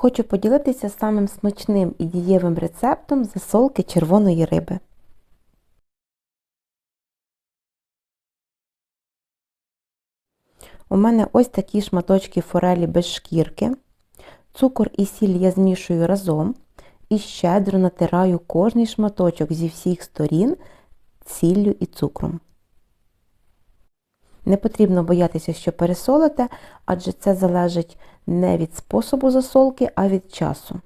Хочу поділитися самим смачним і дієвим рецептом засолки червоної риби. У мене ось такі шматочки форелі без шкірки. Цукор і сіль я змішую разом і щедро натираю кожний шматочок зі всіх сторін сіллю і цукром. Не потрібно боятися, що пересолите, адже це залежить не від способу засолки, а від часу.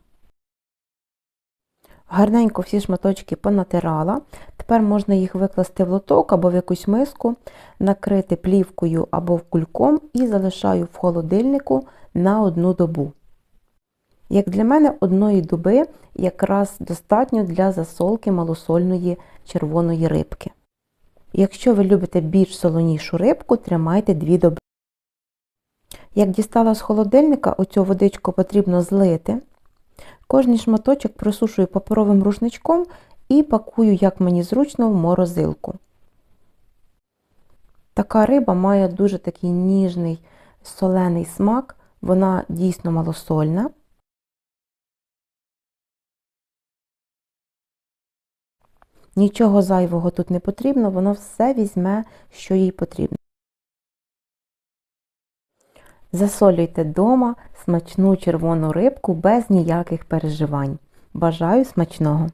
Гарненько всі шматочки понатирала. Тепер можна їх викласти в лоток або в якусь миску, накрити плівкою або кульком і залишаю в холодильнику на одну добу. Як для мене, одної доби якраз достатньо для засолки малосольної червоної рибки. Якщо ви любите більш солонішу рибку, тримайте 2 доби. Як дістала з холодильника, оцю водичку потрібно злити. Кожний шматочок просушую паперовим рушничком і пакую, як мені зручно, в морозилку. Така риба має дуже такий ніжний солений смак, вона дійсно малосольна. Нічого зайвого тут не потрібно, воно все візьме, що їй потрібно. Засолюйте дома смачну червону рибку без ніяких переживань. Бажаю смачного!